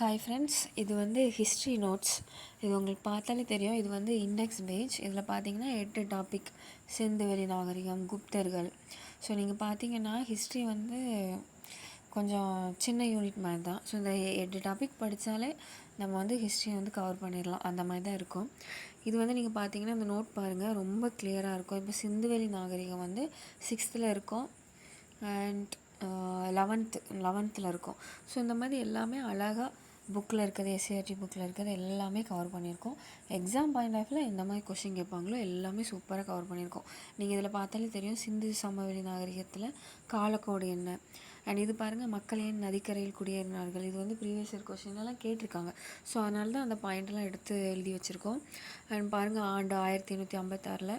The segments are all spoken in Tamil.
ஹாய் ஃப்ரெண்ட்ஸ் இது வந்து ஹிஸ்ட்ரி நோட்ஸ் இது உங்களுக்கு பார்த்தாலே தெரியும். இது வந்து இண்டெக்ஸ் பேஜ் இதில் பார்த்தீங்கன்னா எட்டு டாபிக் சிந்துவெளி நாகரிகம் குப்தர்கள். ஸோ நீங்கள் பார்த்தீங்கன்னா ஹிஸ்ட்ரி வந்து கொஞ்சம் சின்ன யூனிட் மாதிரி தான். ஸோ இந்த எட்டு டாபிக் படித்தாலே நம்ம வந்து ஹிஸ்ட்ரி வந்து கவர் பண்ணிடலாம். அந்த மாதிரி தான் இருக்கும். இது வந்து நீங்கள் பார்த்தீங்கன்னா இந்த நோட் பாருங்கள் ரொம்ப கிளியராக இருக்கும். இப்போ சிந்துவெளி நாகரிகம் வந்து சிக்ஸ்த்தில் இருக்கும். அண்ட் லெவன்த்து லெவன்த்தில் இருக்கும். ஸோ இந்த மாதிரி எல்லாமே அழகாக புக்கில் இருக்கிறது எஸ்சிஆர்டி புக்கில் இருக்கிறது எல்லாமே கவர் பண்ணியிருக்கோம். எக்ஸாம் பாயிண்ட் ஆஃப்ல எந்த மாதிரி கொஷின் கேட்பாங்களோ எல்லாமே சூப்பராக கவர் பண்ணியிருக்கோம். நீங்கள் இதில் பார்த்தாலே தெரியும் சிந்து சமவெளி நாகரிகத்தில் காலக்கோடு என்ன? அண்ட் இது பாருங்கள் மக்கள் ஏன் நதிக்கரையில் குடியேறினார்கள்? இது வந்து ப்ரீவியஸ் இயர் கொஷின்லாம் கேட்டிருக்காங்க. ஸோ அதனால தான் அந்த பாயிண்ட்லாம் எடுத்து எழுதி வச்சுருக்கோம். அண்ட் பாருங்கள் ஆண்டு ஆயிரத்தி எண்ணூற்றி ஐம்பத்தாறில்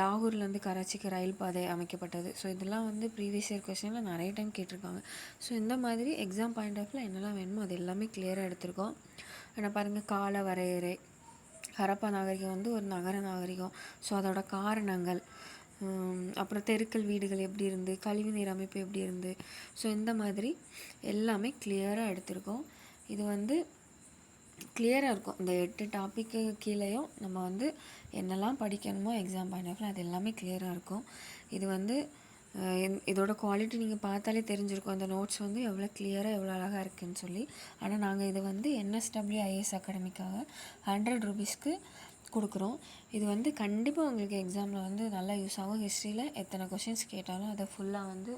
லாகூர்லேருந்து கராச்சிக்கு ரயில் பாதை அமைக்கப்பட்டது. ஸோ இதெல்லாம் வந்து ப்ரீவியஸ் இயர் கொஸ்டினில் நிறைய டைம் கேட்டிருக்காங்க. ஸோ இந்த மாதிரி எக்ஸாம் பாயிண்ட் ஆஃப்ல என்னெல்லாம் வேணுமோ அது எல்லாமே கிளியராக எடுத்திருக்கோம். ஆனால் பாருங்கள் கால வரையறை ஹரப்பா நாகரிகம் வந்து ஒரு நகர நாகரிகம். ஸோ அதோட காரணங்கள் அப்புறம் தெருக்கள் வீடுகள் எப்படி இருந்து கழிவுநீர் அமைப்பு எப்படி இருந்து. ஸோ இந்த மாதிரி எல்லாமே கிளியராக எடுத்திருக்கோம். இது வந்து கிளியராக இருக்கும். இந்த எட்டு டாப்பிக்கு கீழேயும் நம்ம வந்து என்னெல்லாம் படிக்கணுமோ எக்ஸாம் பாயிண்ட் அது எல்லாமே கிளியராக இருக்கும். இது வந்து இதோட குவாலிட்டி நீங்கள் பார்த்தாலே தெரிஞ்சிருக்கும். அந்த நோட்ஸ் வந்து எவ்வளோ கிளியராக எவ்வளோ அழகாக இருக்குதுன்னு சொல்லி. ஆனால் நாங்கள் இதை வந்து என்எஸ்டபிள்யூ ஐஏஎஸ் அகாடமிக்காக ஹண்ட்ரட் ருபீஸ்க்கு கொடுக்குறோம். இது வந்து கண்டிப்பாக உங்களுக்கு எக்ஸாமில் வந்து நல்லா யூஸ் ஆகும். ஹிஸ்ட்ரியில் எத்தனை கொஷின்ஸ் கேட்டாலும் அதை ஃபுல்லாக வந்து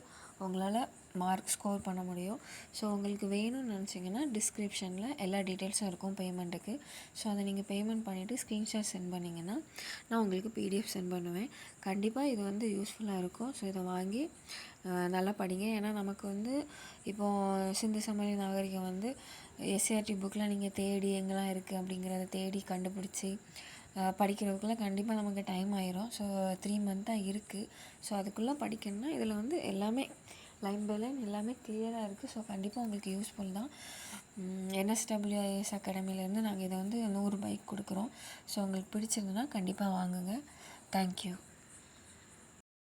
உங்களால் மார்க் ஸ்கோர் பண்ண முடியும். ஸோ உங்களுக்கு வேணும்னு நினச்சிங்கன்னா டிஸ்கிரிப்ஷனில் எல்லா டீட்டெயில்ஸும் இருக்கும் பேமெண்ட்டுக்கு ஸோ அதை நீங்கள் பேமெண்ட் பண்ணிவிட்டு ஸ்க்ரீன்ஷாட் சென்ட் பண்ணிங்கன்னா நான் உங்களுக்கு பிடிஎஃப் சென்ட் பண்ணுவேன். கண்டிப்பாக இது வந்து யூஸ்ஃபுல்லாக இருக்கும். ஸோ இதை வாங்கி நல்லா படிங்க. ஏன்னா நமக்கு வந்து இப்போது சிந்து சமய நாகரிகம் வந்து எஸ்சிஆர்டி புக்கில் நீங்கள் தேடி எங்கெல்லாம் இருக்குது அப்படிங்கிறத தேடி கண்டுபிடிச்சி படிக்கிறதுக்குள்ளே கண்டிப்பாக நமக்கு டைம் ஆயிரும். ஸோ த்ரீ மந்த்தாக இருக்குது ஸோ அதுக்குள்ளே படிக்கணும்னா இதில் வந்து எல்லாமே லைன் பை லைன் எல்லாமே கிளியராக இருக்குது ஸோ கண்டிப்பாக உங்களுக்கு யூஸ்ஃபுல் தான். என்எஸ்டபிள்யூஐஎஸ் அகாடமிலேருந்து நாங்கள் இதை வந்து நூறு பைக் கொடுக்குறோம். ஸோ உங்களுக்கு பிடிச்சிருந்துன்னா கண்டிப்பாக வாங்குங்க. தேங்க்யூ